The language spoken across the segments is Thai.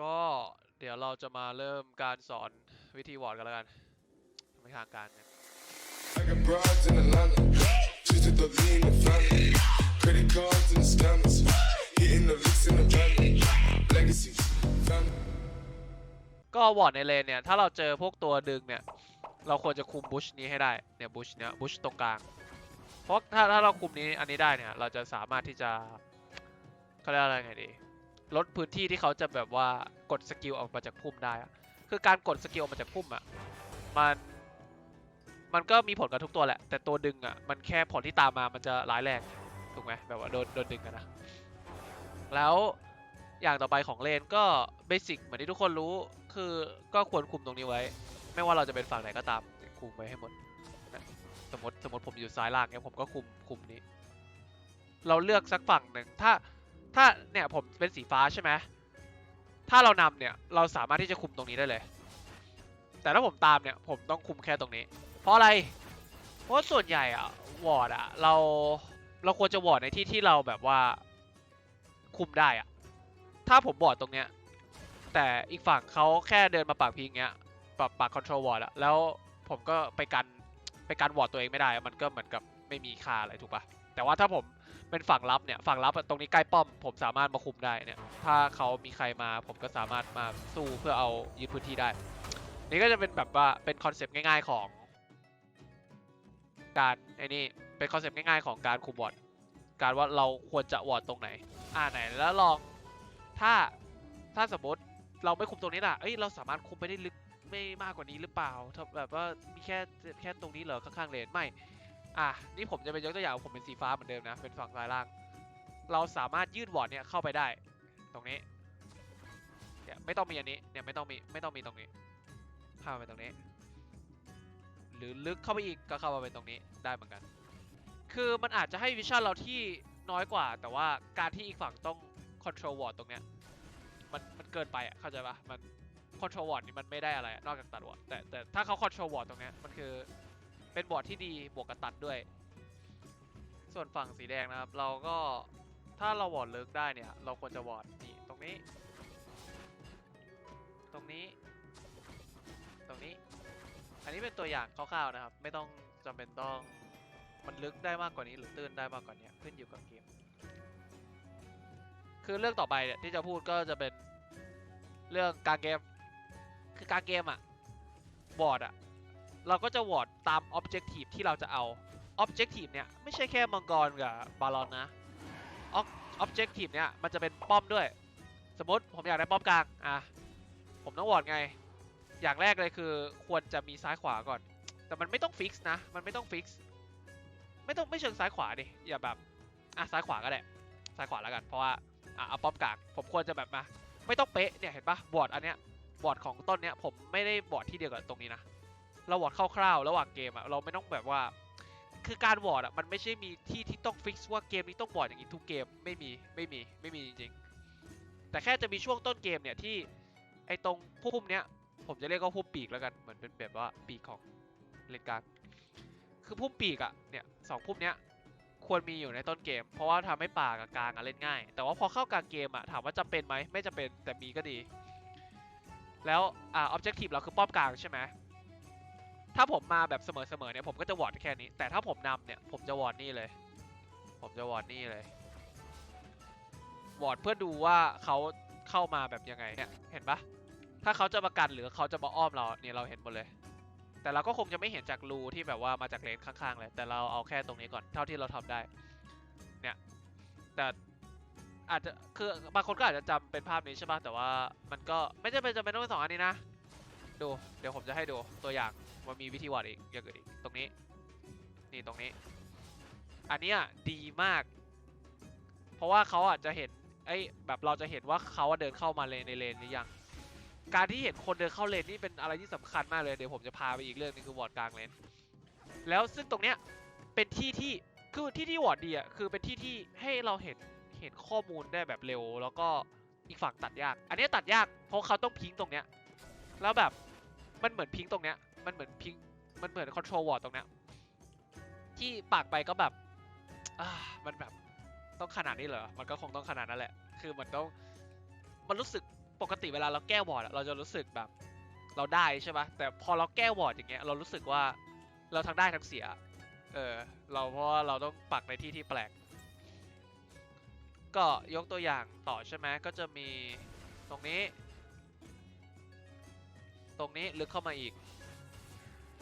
ก็เดี๋ยวเราจะมาเริ่มการสอนวิธีวอร์ดกันแล้วกันไม่ทางการเนี่ย I got broads in Atlanta. Just to the lean the family. Credit cards and the scammers. Hitting the licks in the van. Legacy family. ก็วอร์ดในเลนเนี่ย ถ้าเราเจอพวกตัวดึงเนี่ย เราควรจะคุมบุชนี้ให้ได้ เนี่ยบุชเนี้ยบุชตรงกลาง เพราะถ้าถ้าเราคุมนี้อันนี้ได้เนี่ย เราจะสามารถที่จะเขาเรียกอะไรไงดี ลดพื้นที่ที่เขาจะแบบว่ากดสกิลออกมาจากพุ่มได้อะคือการกดสกิลออกมาจากพุ่มอะมันมันก็มีผลกับทุกตัวแหละ แต่ตัวดึงอะมันแค่ผลที่ตามมามันจะร้ายแรงถูกไหมแบบว่าโดนโดนดึงกันนะแล้วอย่างต่อไปของเลนก็เบสิกเหมือนที่ทุกคนรู้คือก็ควรคุมตรงนี้ไว้ ไม่ว่าเราจะเป็นฝั่งไหนก็ตามคุมไว้ให้หมดสมมติสมมติผมอยู่ซ้ายล่างเนี่ยผมก็คุมคุมนี้ เราเลือกสักฝั่งหนึ่งถ้า ถ้าเนี่ยผมเป็นสีฟ้าใช่ไหมถ้าเรานำเนี่ยเราสามารถที่จะคุมตรงนี้ได้เลย แต่ถ้าผมตามเนี่ยผมต้องคุมแค่ตรงนี้ เพราะอะไร เพราะส่วนใหญ่อะวอร์ดอะเราเราควรจะวอร์ดในที่ที่เราแบบว่าคุมได้อะถ้าผมบอร์ดตรงเนี้ยแต่อีกฝั่งเขาแค่เดินมาปากพิงเงี้ยปากปากคอนโทรลวอร์ดอะแล้วผมก็ไปกันไปกันวอร์ดตัวเองไม่ได้ มันก็เหมือนกับไม่มีค่าอะไรถูกปะแต่ว่าถ้าผม เป็นฝั่งรับเนี่ยฝั่งรับตรงนี้ใกล้ป้อม ผมสามารถมาคุมได้เนี่ย ถ้าเขามีใครมาผมก็สามารถมาสู้เพื่อเอายึดพื้นที่ได้ นี่ก็จะเป็นแบบว่าเป็นคอนเซปต์ง่าย ๆของการไอ้นี่เป็นคอนเซปต์ง่ายๆของการคุมวอร์ดการว่าเราควรจะวอร์ดตรงไหน อ่าไหนแล้วลองถ้าถ้าสมมติเราไม่คุมตรงนี้ล่ะเอ้ยเราสามารถคุมไปได้ลึกไม่มากกว่านี้หรือเปล่าถ้าแบบว่ามีแค่แค่ตรงนี้เหรอข้างๆเลนไม่ อะนี่ผมจะเป็นยกตัวอย่างผมเป็นสีฟ้าเหมือนเดิมนะ เป็นฝั่งซ้ายล่าง เราสามารถยืดวอร์ดเนี่ยเข้าไปได้ ตรงนี้เนี่ยไม่ต้องมีอันนี้เนี่ยไม่ต้องมีไม่ต้องมีตรงนี้เข้าไปตรงนี้ หรือลึกเข้าไปอีกก็เข้ามาเป็นตรงนี้ได้เหมือนกัน คือมันอาจจะให้วิชั่นเราที่น้อยกว่า แต่ว่าการที่อีกฝั่งต้อง control ward ตรงเนี้ยมันมันเกินไปอะเข้าใจปะมัน control ward นี่มันไม่ได้อะไร นอกจากตัดวอร์ดแต่แต่ถ้าเขา control ward ตรงเนี้ยมันคือ เป็นบอร์ดที่ดีบวกกับตัดด้วย ส่วนฝั่งสีแดงนะครับ เราก็ถ้าเราวอร์ดเลิกได้เนี่ย เราควรจะวอร์ดนี่ตรงนี้ ตรงนี้ ตรงนี้ อันนี้เป็นตัวอย่างคร่าวๆนะครับ ไม่ต้องจำเป็นต้องมันลึกได้มากกว่านี้หรือตื้นได้มากกว่านี้ขึ้นอยู่กับเกม คือเรื่องต่อไปเนี่ยที่จะพูดก็จะเป็นเรื่องการเกม คือการเกมอะวอร์ดอะ เราก็จะวอร์ดตาม Objective ที่เราจะเอา Objective เนี่ย ไม่ใช่แค่มังกรกับบาลอนนะ Ob- Objective เนี่ย มันจะเป็นป้อมด้วย สมมติผมอยากได้ป้อมกลางอะผมต้องวอร์ดไง อย่างแรกเลยคือควรจะมีซ้ายขวาก่อน แต่มันไม่ต้องฟิกซ์นะ มันไม่ต้องฟิกซ์ไม่ต้องไม่เชิงซ้ายขวาดิอย่าแบบอะซ้ายขวาก็ได้ซ้ายขวาแล้วกันเพราะว่าอะเอาป๊อปกลางผมควรจะแบบมาไม่ต้องเป๊ะเนี่ยเห็นปะบอร์ดอันเนี้ยบอร์ดของต้นเนี้ยผมไม่ได้บอร์ดที่เดียวกับตรงนี้นะ เราวอร์ดคร่าวๆระหว่างเกมอะเราไม่ต้องแบบว่า คือการวอร์ดอะมันไม่ใช่มีที่ที่ต้องฟิกซ์ว่าเกมนี้ต้องบอร์ดอย่างนี้ทุกเกมไม่มีไม่มีไม่มีจริงๆ แต่แค่จะมีช่วงต้นเกมเนี่ยที่ไอ้ตรงพุ่มเนี้ยผมจะเรียกว่าพุ่มปีกแล้วกันเหมือนเป็นแบบว่าปีกของเลนกางคือพุ่มปีกอะเนี่ยสองพุ่มเนี้ยควรมีอยู่ในต้นเกม เพราะว่าทำให้ป่ากับกลางอะเล่นง่าย แต่ว่าพอเข้ากลางเกมอะถามว่าจำเป็นไหมไม่จำเป็นแต่มีก็ดี แล้วอ่าออบเจกตีฟเราคือป้อมกลางใช่ไหม ถ้าผมมาแบบเสมอๆเนี่ยผมก็จะวอร์ดแค่นี้ แต่ถ้าผมนำเนี่ยผมจะวอร์ดนี่เลย ผมจะวอร์ดนี่เลยวอร์ดเพื่อดูว่าเขาเข้ามาแบบยังไงเนี่ยเห็นปะถ้าเขาจะมากันหรือเขาจะมาอ้อมเราเนี่ยเราเห็นหมดเลย แต่เราก็คงจะไม่เห็นจากรูที่แบบว่ามาจากเลนข้างๆเลย แต่เราเอาแค่ตรงนี้ก่อนเท่าที่เราทำได้ เนี่ย แต่อาจจะคือบางคนก็อาจจะจำเป็นภาพนี้ใช่ป่ะแต่ว่ามันก็ไม่จำเป็นจำเป็นต้องเป็นสองอันนี้นะ ดู เดี๋ยวผมจะให้ดูตัวอย่าง มันมีวิธีวอดอีกอย่างอื่นอีกตรงนี้ นี่ตรงนี้ อันเนี้ยดีมาก เพราะว่าเขาอาจจะเห็นไอ้แบบเราจะเห็นว่าเขาเดินเข้ามาเลนในเลนหรือยัง การที่เห็นคนเดินเข้าเลนนี่เป็นอะไรที่สำคัญมากเลยเดี๋ยวผมจะพาไปอีกเรื่องนึงคือวอร์ดกลางเลน แล้วซึ่งตรงเนี้ยเป็นที่ที่คือที่ที่วอร์ดดีอะคือเป็นที่ที่ให้เราเห็นเห็นข้อมูลได้แบบเร็ว แล้วก็อีกฝั่งตัดยาก อันนี้ตัดยากเพราะเขาต้องพิงตรงเนี้ย แล้วแบบ มันเหมือนพิงตรงเนี้ย มันเหมือนพิงมันเหมือนคอนโทรลวอร์ดตรงเนี้ยที่ปากไปก็แบบอ่ามันแบบต้องขนาดนี้เหรอ มันก็คงต้องขนาดนั้นแหละ คือมันต้อง มันรู้สึกปกติเวลาเราแก้วอร์ดเราจะรู้สึกแบบ เราได้ใช่ปะแต่พอเราแก้วอร์ดอย่างเงี้ย เรารู้สึกว่าเราทั้งได้ทั้งเสีย เออ เราเพราะเราต้องปักในที่ที่แปลก ก็ยกตัวอย่างต่อใช่ไหมก็จะมีตรงนี้ ตรงนี้ลึกเข้ามาอีก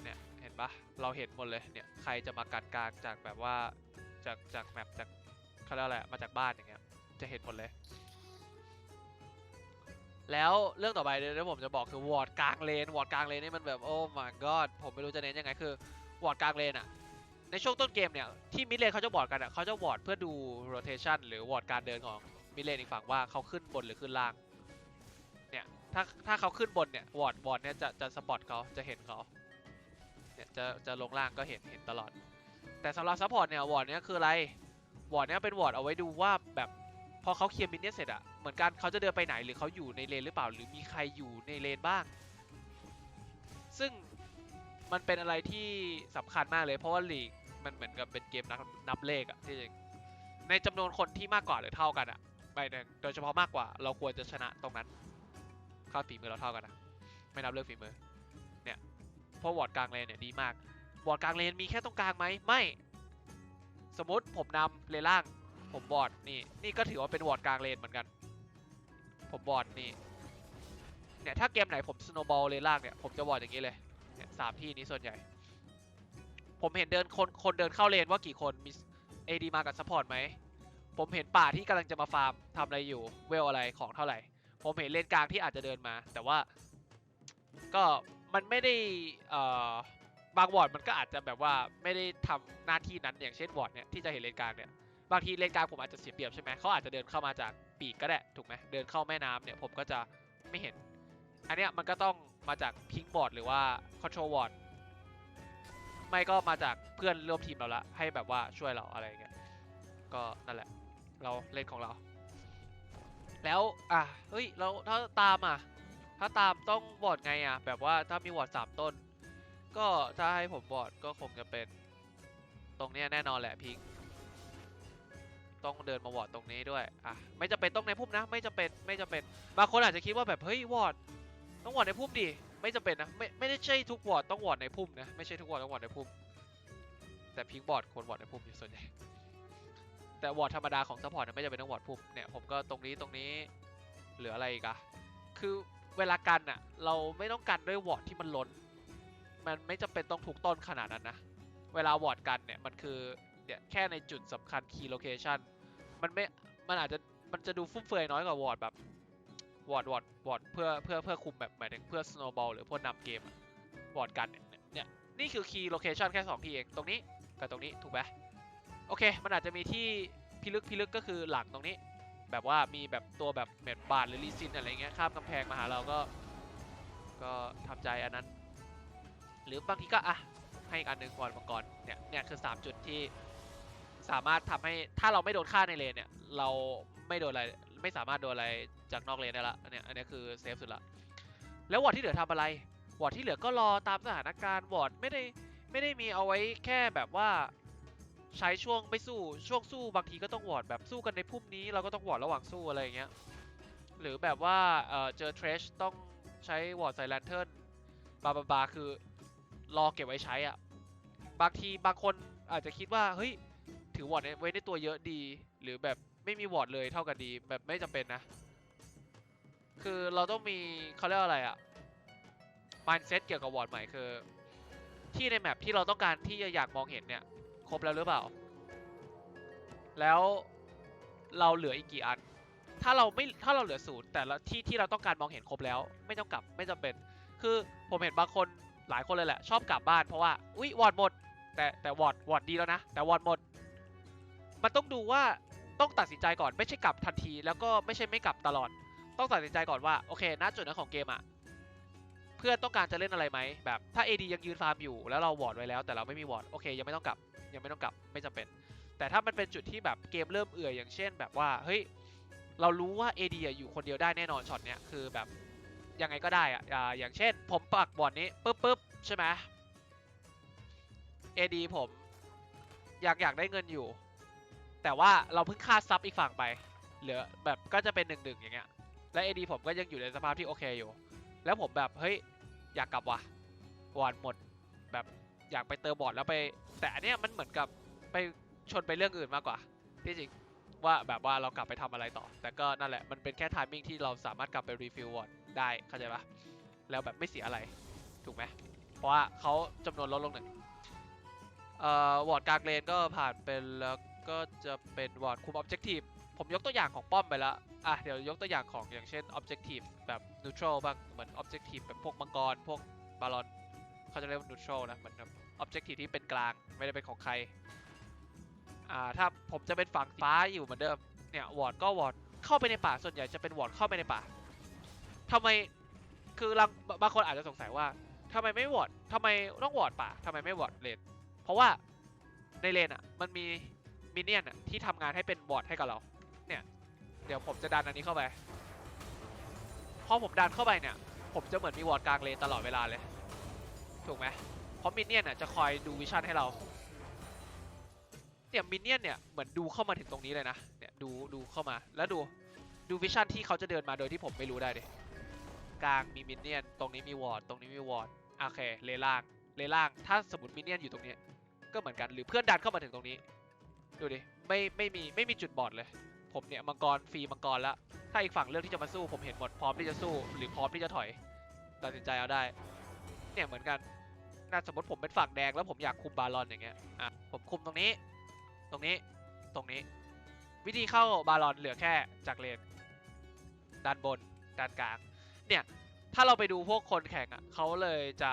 เนี่ย เห็นปะเราเห็นหมดเลย เนี่ย ใครจะมากัดกลางจากแบบว่า จาก จากแมปจากเขาเรียกอะไรอะมาจากบ้านอย่างเงี้ย จะเห็นหมดเลย แล้วเรื่องต่อไปเดี๋ยวผมจะบอกคือวอร์ดกลางเลน วอร์ดกลางเลนนี่มันแบบโอ้ my god ผมไม่รู้จะเน้นยังไงคือวอร์ดกลางเลนอะในช่วงต้นเกมเนี่ยที่มิดเลนเขาจะวอร์ดกันอะเขาจะวอร์ดเพื่อดู rotation หรือวอร์ดการเดินของมิดเลนอีกฝั่งว่าเขาขึ้นบนหรือขึ้นล่าง ถ้าถ้าเขาขึ้นบนเนี่ยวอร์ดวอร์ดเนี่ยจะจะสปอตเขาจะเห็นเขาเนี่ยจะจะลงล่างก็เห็นเห็นตลอด แต่สำหรับซัพพอร์ตเนี่ยวอร์ดเนี่ยคืออะไรวอร์ดเนี่ยเป็นวอร์ดเอาไว้ดูว่าแบบพอเขาเคลียร์มินเนี่ยเสร็จอะเหมือนกันเขาจะเดินไปไหนหรือเขาอยู่ในเลนหรือเปล่า หรือมีใครอยู่ในเลนบ้าง ซึ่งมันเป็นอะไรที่สำคัญมากเลยเพราะว่าลีกมันเหมือนกับเป็นเกมนับนับเลขอะที่จริงในจำนวนคนที่มากกว่าหรือเท่ากันอะไม่เนี่ยโดยเฉพาะมากกว่า เราควรจะชนะตรงนั้น ค่าฝีมือเราเท่ากันนะไม่นับเรื่องฝีมือเนี่ยเพราะวอร์ดกลางเลนเนี่ยดีมากวอร์ดกลางเลนมีแค่ตรงกลางไหมไม่สมมติผมนำเลนล่าง ผมบอร์ดนี่นี่ก็ถือว่าเป็นวอร์ดกลางเลนเหมือนกัน ผมบอร์ดนี่เนี่ยถ้าเกมไหนผมสโนบอลเลนล่างเนี่ยผมจะวอร์ดอย่างนี้เลยเนี่ยสามที่นี้ส่วนใหญ่ ผมเห็นเดินคนคนเดินเข้าเลนว่ากี่คนมีเอดีมากับซัพพอร์ตไหมผมเห็นป่าที่กำลังจะมาฟาร์มทำอะไรอยู่เวลอะไรของเท่าไหร่ ผมเห็นเลนกลางที่อาจจะเดินมา แต่ว่า ก็มันไม่ได้เอ่อบางวอร์ดมันก็อาจจะแบบว่าไม่ได้ทำหน้าที่นั้นอย่างเช่นวอร์ดเนี่ยที่จะเห็นเลนกลางเนี่ยบางทีเลนกลางผมอาจจะเสียเปรียบใช่ไหมเขาอาจจะเดินเข้ามาจากปีกก็ได้ถูกไหมเดินเข้าแม่น้ำเนี่ยผมก็จะไม่เห็น อันเนี้ยมันก็ต้องมาจากพิงบอร์ดหรือว่าคอนโทรลบอร์ดไม่ก็มาจากเพื่อนร่วมทีมเราละให้แบบว่าช่วยเราอะไรอย่างเงี้ยก็นั่นแหละ เราเล่นของเรา แล้วอะเฮ้ยเราถ้าตามอะ ถ้าตามต้องบอดไงอะ แบบว่าถ้ามีวอดสามต้น ก็ถ้าให้ผมบอดก็คงจะเป็น ตรงเนี้ยแน่นอนแหละพิงต้องเดินมาวอดตรงนี้ด้วย อะ ไม่จำเป็นต้องในพุ่มนะ ไม่จำเป็น ไม่จำเป็น บางคนอาจจะคิดว่าแบบ เฮ้ย วอดต้องวอดในพุ่มดิ ไม่จำเป็นนะ ไม่ ไม่ได้ใช่ทุกวอดต้องวอดในพุ่มนะ ไม่ใช่ทุกวอดต้องวอดในพุ่ม แต่พิงบอดควรวอดในพุ่มอยู่ส่วนใหญ่ แต่วอร์ดธรรมดาของซัพพอร์ตเนี่ยไม่จำเป็นต้องวอร์ดพุ่มเนี่ยผมก็ตรงนี้ตรงนี้เหลืออะไรอีกอะคือเวลากันอะเราไม่ต้องกันด้วยวอร์ดที่มันล้น มันไม่จำเป็นต้องถูกต้นขนาดนั้นนะ เวลาวอร์ดกันเนี่ยมันคือเนี่ยแค่ในจุดสำคัญ key location มันไม่มันอาจจะมันจะดูฟุ่มเฟือยน้อยกว่าวอร์ดแบบวอร์ดวอร์ดวอร์ดเพื่อเพื่อเพื่อคุมแบบหมายถึงเพื่อ snowball หรือเพื่อนำเกมวอร์ดกันเนี่ยเนี่ยนี่คือ key location แค่สองที่เองตรงนี้กับตรงนี้ถูกไหม โอเค มันอาจจะมีที่พิลึกพิลึกก็คือหลังตรงนี้ แบบว่ามีแบบตัวแบบเม็ดบาดหรือลีซินอะไรเงี้ยข้ามกำแพงมาหาเราก็ ก็ทำใจอันนั้น หรือบางทีก็อะให้อีกอันหนึ่งก่อนมังกรเนี่ยเนี่ยคือ 3 จุดที่สามารถทำให้ถ้าเราไม่โดนฆ่าในเลนเนี่ย เราไม่โดนอะไรไม่สามารถโดนอะไรจากนอกเลนได้ละอันเนี้ยอันนี้คือเซฟสุดละแล้ววอร์ดที่เหลือทำอะไรวอร์ดที่เหลือก็รอตามสถานการณ์วอร์ดไม่ได้ไม่ได้มีเอาไว้แค่แบบว่า ใช้ช่วงไม่สู้ช่วงสู้บางทีก็ต้องวอร์ดแบบสู้กันในพุ่มนี้เราก็ต้องวอร์ดระหว่างสู้อะไรอย่างเงี้ยหรือแบบว่าเออเจอเทรชต้องใช้วอร์ดใส่แลนเทิร์นบาบาบาคือรอเก็บไว้ใช้อะบางทีบางคนอาจจะคิดว่าเฮ้ยถือวอร์ดไว้ในตัวเยอะดี หรือแบบไม่มีวอร์ดเลยเท่ากันดีแบบไม่จำเป็นนะ คือเราต้องมีเขาเรียกว่าอะไรอะ mindset เกี่ยวกับวอร์ดใหม่คือ ที่ในแมปที่เราต้องการที่จะอยากมองเห็นเนี่ย ครบแล้วหรือเปล่า แล้วเราเหลืออีกกี่อัน ถ้าเราไม่ถ้าเราเหลือศูนย์แต่ละที่ที่เราต้องการมองเห็นครบแล้ว ไม่ต้องกลับไม่จำเป็น คือผมเห็นบางคนหลายคนเลยแหละ ชอบกลับบ้านเพราะว่าอุ๊ยวอดหมด แต่แต่วอดวอดดีแล้วนะแต่วอดหมด มันต้องดูว่าต้องตัดสินใจก่อนไม่ใช่กลับทันที แล้วก็ไม่ใช่ไม่กลับตลอด ต้องตัดสินใจก่อนว่าโอเคณจุดนั้นของเกมอะเพื่อนต้องการจะเล่นอะไรไหมแบบถ้า AD ยังยืนฟาร์มอยู่แล้วเราวอร์ดไว้แล้วแต่เราไม่มีวอร์ดโอเคยังไม่ต้องกลับ ยังไม่ต้องกลับไม่จำเป็น แต่ถ้ามันเป็นจุดที่แบบเกมเริ่มเอื่อยอย่างเช่น แบบว่าเฮ้ยเรารู้ว่า AD อะอยู่คนเดียวได้แน่นอนช็อตเนี้ยคือแบบยังไงก็ได้อะอ่าอย่างเช่น ผมปักบอร์ดนี้ปุ๊บปุ๊บใช่ไหม AD ผมอยากอยากได้เงินอยู่ แต่ว่าเราเพิ่งค่าซับอีกฝั่งไปเหลือแบบก็จะเป็นหนึ่งหนึ่งอย่างเงี้ยและ AD ผมก็ยังอยู่ในสภาพที่โอเคอยู่ แล้วผมแบบเฮ้ยอยากกลับว่ะวอร์ดหมดแบบ อยากไปเติมบอร์ดแล้วไป แต่อันเนี้ยมันเหมือนกับไปชนไปเรื่องอื่นมากกว่า ที่จริงว่าแบบว่าเรากลับไปทำอะไรต่อ แต่ก็นั่นแหละมันเป็นแค่ทามิ่งที่เราสามารถกลับไปรีฟิลวอร์ดได้เข้าใจปะแล้วแบบไม่เสียอะไรถูกไหมเพราะว่าเขาจำนวนลดลงหนึ่งเอ่อวอร์ดกลางเลนก็ผ่านเป็นแล้วก็จะเป็นวอร์ดคุมออบเจกตีฟผมยกตัวอย่างของป้อมไปแล้วอะเดี๋ยวยกตัวอย่างของอย่างเช่นออบเจกตีฟแบบนิวทรัลบ้างเหมือนออบเจกตีฟแบบพวกมังกรพวกบาลอน เขาจะเรียกว่านิวทรัลนะเหมือนแบบออบเจกตีฟที่เป็นกลางไม่ได้เป็นของใคร อ่าถ้าผมจะเป็นฝั่งฟ้าอยู่เหมือนเดิม เนี่ยวอร์ดก็วอร์ดเข้าไปในป่าส่วนใหญ่จะเป็นวอร์ดเข้าไปในป่าทำไมคือลังบางคนอาจจะสงสัยว่าทำไมไม่วอร์ดทำไมต้องวอร์ดป่าทำไมไม่วอร์ดเลนเพราะว่าในเลนอะมันมีมินเนี่ยนอะที่ทำงานให้เป็นวอร์ดให้กับเรา เนี่ย เดี๋ยวผมจะดันอันนี้เข้าไปพอผมดันเข้าไปเนี่ย ผมจะเหมือนมีวอร์ดกลางเลนตลอดเวลาเลย ถูกไหมเพราะมินเนี่ยนอะจะคอยดูวิชั่นให้เราเนี่ยมินเนี่ยนเนี่ยเหมือนดูเข้ามาถึงตรงนี้เลยนะเนี่ยดูดูเข้ามาแล้วดูดูวิชั่นที่เขาจะเดินมาโดยที่ผมไม่รู้ได้ดิกลางมีมินเนี่ยนตรงนี้มีวอร์ดตรงนี้มีวอร์ดโอเคเลล่างเลล่างถ้าสมมติมินเนี่ยนอยู่ตรงนี้ ก็เหมือนกันหรือเพื่อนดันเข้ามาถึงตรงนี้ ดูดิไม่ไม่มีไม่มีจุดบอดเลย ผมเนี่ยมังกรฟรีมังกรแล้วถ้าอีกฝั่งเลือกที่จะมาสู้ผมเห็นหมดพร้อมที่จะสู้ หรือพร้อมที่จะถอยตัดสินใจเอาได้ เนี่ยเหมือนกัน น่าสมมติผมเป็นฝั่งแดงแล้วผมอยากคุมบาลอนอย่างเงี้ย อะ ผมคุมตรงนี้ ตรงนี้ ตรงนี้ วิธีเข้าบาลอนเหลือแค่จากเลนด้านบน ด้านกลาง เนี่ย ถ้าเราไปดูพวกคนแข่งอะเขาเลยจะ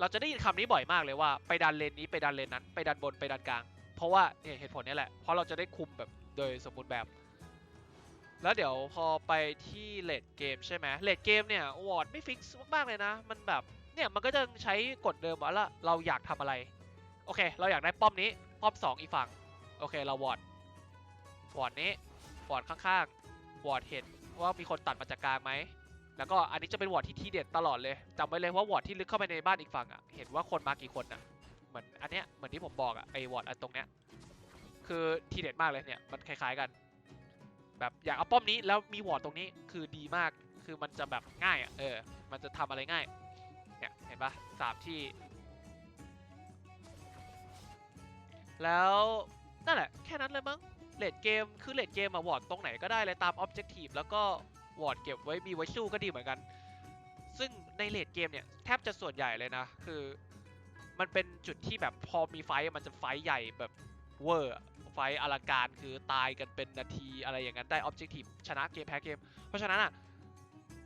เราจะได้ยินคำนี้บ่อยมากเลยว่าไปดันเลนนี้ไปดันเลนนั้น ไปดันบนไปดันกลาง เพราะว่าเนี่ยเหตุผลนี้แหละ เพราะเราจะได้คุมแบบโดยสมบูรณ์แบบ แล้วเดี๋ยวพอไปที่เลดเกมใช่ไหมเลดเกมเนี่ยวอร์ดไม่ฟิกซ์มากๆเลยนะ มันแบบ เนี่ยมันก็จะใช้กฎเดิมว่าละเราอยากทำอะไร โอเค เราอยากได้ป้อมนี้ ป้อม 2 อีกฝั่ง โอเค เราวอร์ดวอร์ดนี้วอร์ดข้างๆวอร์ดเห็นว่ามีคนตัดมาจากกลางไหม แล้วก็อันนี้จะเป็นวอร์ดที่ทีเด็ดตลอดเลยจำไว้เลยว่าวอร์ดที่ลึกเข้าไปในบ้านอีกฝั่งอะ เห็นว่าคนมากี่คนอะ เหมือนอันเนี้ย เหมือนที่ผมบอกอะ ไอ้วอร์ดอันตรงเนี้ย คือทีเด็ดมากเลยเนี่ย มันคล้ายๆกัน แบบอยากเอาป้อมนี้แล้วมีวอร์ดตรงนี้ คือดีมาก คือมันจะแบบง่ายอะ เออ มันจะทำอะไรง่าย ห็นปะสามที่ แล้วนั่นแหละ แค่นั้นเลยมั้งเลดเกมคือเลดเกมอะวอร์ดตรงไหนก็ได้เลยตามออบเจกตีฟแล้วก็วอร์ดเก็บไว้มีไว้สู้ก็ดีเหมือนกัน ซึ่งในเลดเกมเนี่ยแทบจะส่วนใหญ่เลยนะ คือ มันเป็นจุดที่แบบพอมีไฟมันจะไฟใหญ่แบบเวอร์ไฟอลังการคือตายกันเป็นนาทีอะไรอย่างนั้นได้ออบเจกตีฟชนะเกมแพ้เกม เพราะฉะนั้นอะ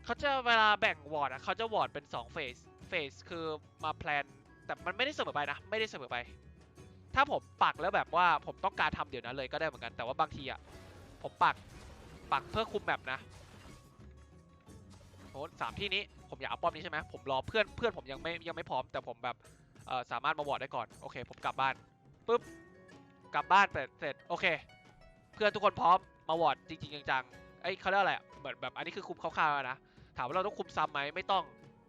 เขาจะเวลาแบ่งวอร์ดอะเขาจะวอร์ดเป็น2เฟส เฟสคือมาแพลนแต่มันไม่ได้เสมอไปนะ ไม่ได้เสมอไป ถ้าผมปักแล้วแบบว่าผมต้องการทำเดี๋ยวนั้นเลยก็ได้เหมือนกัน แต่ว่าบางทีอะผมปักปักเพื่อคุมแบบนะโอ้สามที่นี้ผมอยากเอาป้อมนี้ใช่ไหมผมรอเพื่อนเพื่อนผมยังไม่ยังไม่พร้อม แต่ผมแบบสามารถมาวอร์ดได้ก่อนโอเค ผมกลับบ้านปุ๊บกลับบ้านเสร็จโอเค เพื่อนทุกคนพร้อมมาวอร์ดจริงๆจังๆไอ้เขาเรียกอะไรเหมือนแบบอันนี้คือคุมคร่าวๆนะถามว่าเราต้องคุมซ้ำไหมไม่ต้อง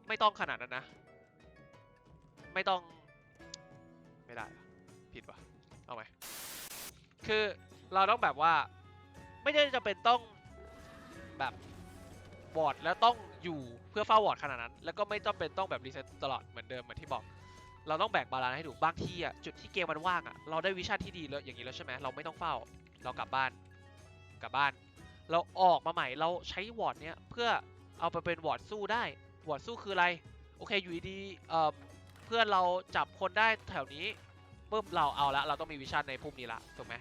ไม่ต้องขนาดนั้นนะ ไม่ต้อง ไม่ได้ ผิดว่ะเอาไหมคือเราต้องแบบว่า ไม่ได้จะเป็นต้องแบบวอร์ดแล้วต้องอยู่เพื่อเฝ้าวอร์ดขนาดนั้น แล้วก็ไม่จำเป็นต้องแบบรีเซ็ตตลอดเหมือนเดิมเหมือนที่บอก เราต้องแบ่งบาลานซ์ให้ถูกบางทีอะจุดที่เกมมันว่างอะเราได้วิชั่นที่ดีแล้วอย่างนี้แล้วใช่ไหมเราไม่ต้องเฝ้า เรากลับบ้านกลับบ้าน เราออกมาใหม่เราใช้วอร์ดเนี้ยเพื่อเอาไปเป็นวอร์ดสู้ได้ วดสู้คืออะไร โอเคอยู่ดีเอ่อเพื่อนเราจับคนได้แถวนี้ปุ๊บเราเอาละเราต้องมีวิชั่นในพุ่มนี้ละถูกไหม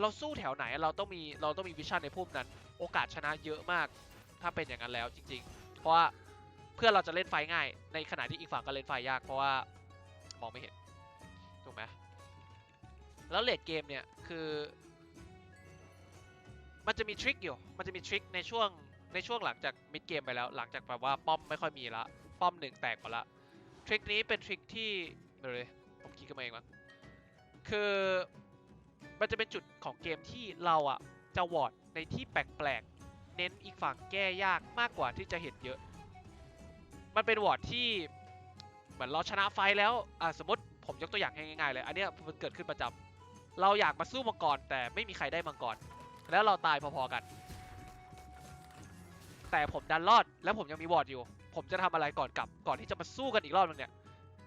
เราสู้แถวไหนเราต้องมีเราต้องมีวิชั่นในพุ่มนั้น โอกาสชนะเยอะมาก ถ้าเป็นอย่างนั้นแล้วจริง ๆ เพราะว่าเพื่อนเราจะเล่นไฟง่าย ในขณะที่อีกฝั่งก็เล่นไฟยากเพราะว่ามองไม่เห็นถูกไหมแล้วเลดเกมเนี่ยคือ มันจะมีทริคอยู่มันจะมีทริคในช่วง ในช่วงหลังจากมิดเกมไปแล้ว หลังจากแบบว่าป้อมไม่ค่อยมีละ ป้อมหนึ่งแตกหมดละ ทริคนี้เป็นทริคที่เดี๋ยวเลยผมคิดขึ้นมาเองมั้งคือมันจะเป็นจุดของเกมที่เราอะจะวอร์ดในที่แปลกๆ เน้นอีกฝั่งแก้ยากมากกว่าที่จะเห็นเยอะ มันเป็นวอร์ดที่เหมือนเราชนะไฟแล้วอะสมมติผมยกตัวอย่างง่ายๆเลย อันเนี้ยมันเกิดขึ้นประจำเราอยากมาสู้มังกรแต่ไม่มีใครได้มังกร แล้วเราตายพอๆกัน แต่ผมดันรอดแล้วผมยังมีวอร์ดอยู่ ผมจะทำอะไรก่อนกลับก่อนที่จะมาสู้กันอีกรอบนึงเนี่ย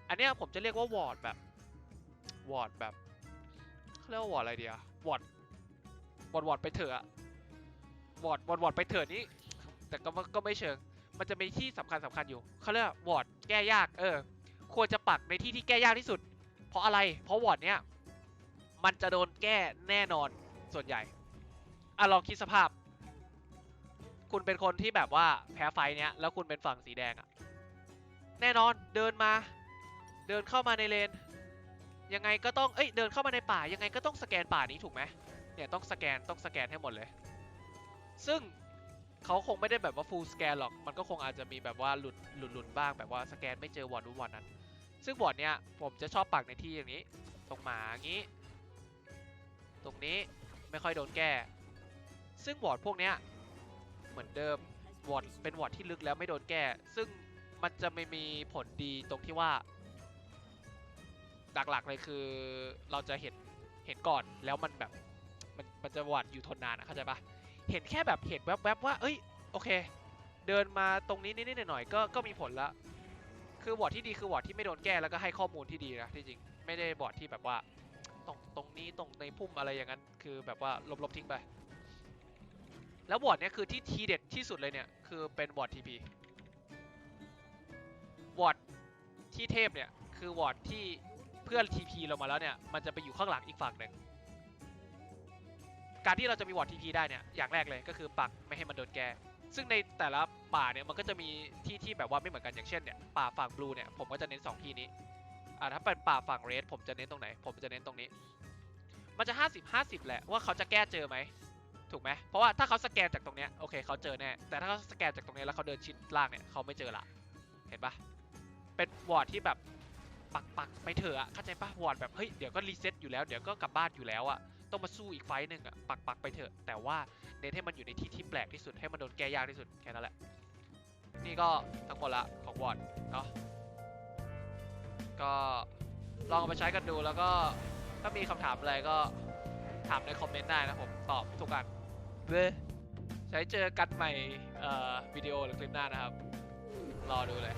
อันเนี้ยผมจะเรียกว่าวอร์ดแบบวอร์ดแบบเขาเรียกว่าวอร์ดอะไรเดียววอร์ดวอร์ดวอร์ดไปเถอะวอร์ดวอร์ดวอร์ดไปเถอะนี่แต่ก็ก็ไม่เชิง มันจะมีที่สำคัญสำคัญอยู่เขาเรียกว่าวอร์ดแก้ยาก เออ ควรจะปักในที่ที่แก้ยากที่สุด เพราะอะไร เพราะวอร์ดเนี้ยมันจะโดนแก้แน่นอนส่วนใหญ่อะลองคิดสภาพ คุณเป็นคนที่แบบว่าแพ้ไฟเนี้ยแล้วคุณเป็นฝั่งสีแดงอะแน่นอนเดินมา เดินเข้ามาในเลน ยังไงก็ต้องเอ้ยเดินเข้ามาในป่า ยังไงก็ต้องสแกนป่านี้ถูกไหมเนี่ยต้องสแกนต้องสแกนให้หมดเลย ซึ่งเขาคงไม่ได้แบบว่า full scan หรอก มันก็คงอาจจะมีแบบว่าหลุดหลุดหลุดบ้างแบบว่าสแกนไม่เจอวอร์ดนู้นวอร์ดนั้น ซึ่งวอร์ดเนี้ยผมจะชอบปักในที่อย่างนี้ ตรงหมาอย่างนี้ ตรงนี้ไม่ค่อยโดนแก้ ซึ่งวอร์ดพวกเนี้ย เหมือนเดิมวอร์ดเป็นวอร์ดที่ลึกแล้วไม่โดนแก้ ซึ่งมันจะไม่มีผลดีตรงที่ว่า หลักๆเลยคือเราจะเห็นเห็นก่อนแล้วมันแบบมันมันจะวอร์ดอยู่ทนนานอะเข้าใจปะเห็นแค่แบบเห็นแวบๆว่า เอ้ยโอเค เดินมาตรงนี้นิดๆหน่อยๆก็ก็มีผลละคือวอร์ดที่ดีคือวอร์ดที่ไม่โดนแก้แล้วก็ให้ข้อมูลที่ดีนะที่จริงไม่ได้วอร์ดที่แบบว่าตรงตรงนี้ตรงในพุ่มอะไรอย่างนั้น คือแบบว่าลบๆทิ้งไป แล้ววอร์ดเนี้ยคือที่ทีเด็ดที่สุดเลยเนี่ย คือเป็นวอร์ดทีพีวอร์ดที่เทพเนี่ย คือวอร์ดที่เพื่อนทีพีเรามาแล้วเนี่ย มันจะไปอยู่ข้างหลังอีกฝั่งหนึ่งการที่เราจะมีวอร์ดทีพีได้เนี่ย อย่างแรกเลยก็คือปักไม่ให้มันโดนแก ซึ่งในแต่ละป่าเนี่ยมันก็จะมีที่ที่แบบว่าไม่เหมือนกันอย่างเช่นเนี่ยป่าฝั่งบลูเนี่ยผมก็จะเน้นสองที่นี้อ่าถ้าเป็นป่าฝั่งเรดผมจะเน้นตรงไหน ผมจะเน้นตรงนี้ มันจะ 50 50 แหละว่าเขาจะแก้เจอไหม ถูกไหมเพราะว่าถ้าเขาสแกนจากตรงเนี้ยโอเคเขาเจอแน่แต่ถ้าเขาสแกนจากตรงนี้แล้วเขาเดินชิดล่างเนี่ยเขาไม่เจอละเห็นปะเป็นวอร์ดที่แบบปักปักไปเถอะอะเข้าใจปะวอร์ดแบบเฮ้ยเดี๋ยวก็รีเซ็ตอยู่แล้วเดี๋ยวก็กลับบ้านอยู่แล้วอะต้องมาสู้อีกไฟหนึ่งอะปักปักไปเถอะ แต่ว่าเน้นให้มันอยู่ในที่ที่แปลกที่สุดให้มันโดนแก้ยากที่สุดแค่นั้นแหละนี่ก็ทั้งหมดละของวอร์ดเนาะก็ลองเอาไปใช้กันดูแล้วก็ถ้ามีคำถามอะไรก็ถามในคอมเมนต์ได้นะผมตอบทุกอัน เลยใช้เจอกันใหม่วิดีโอหรือคลิปหน้านะครับ รอดูเลย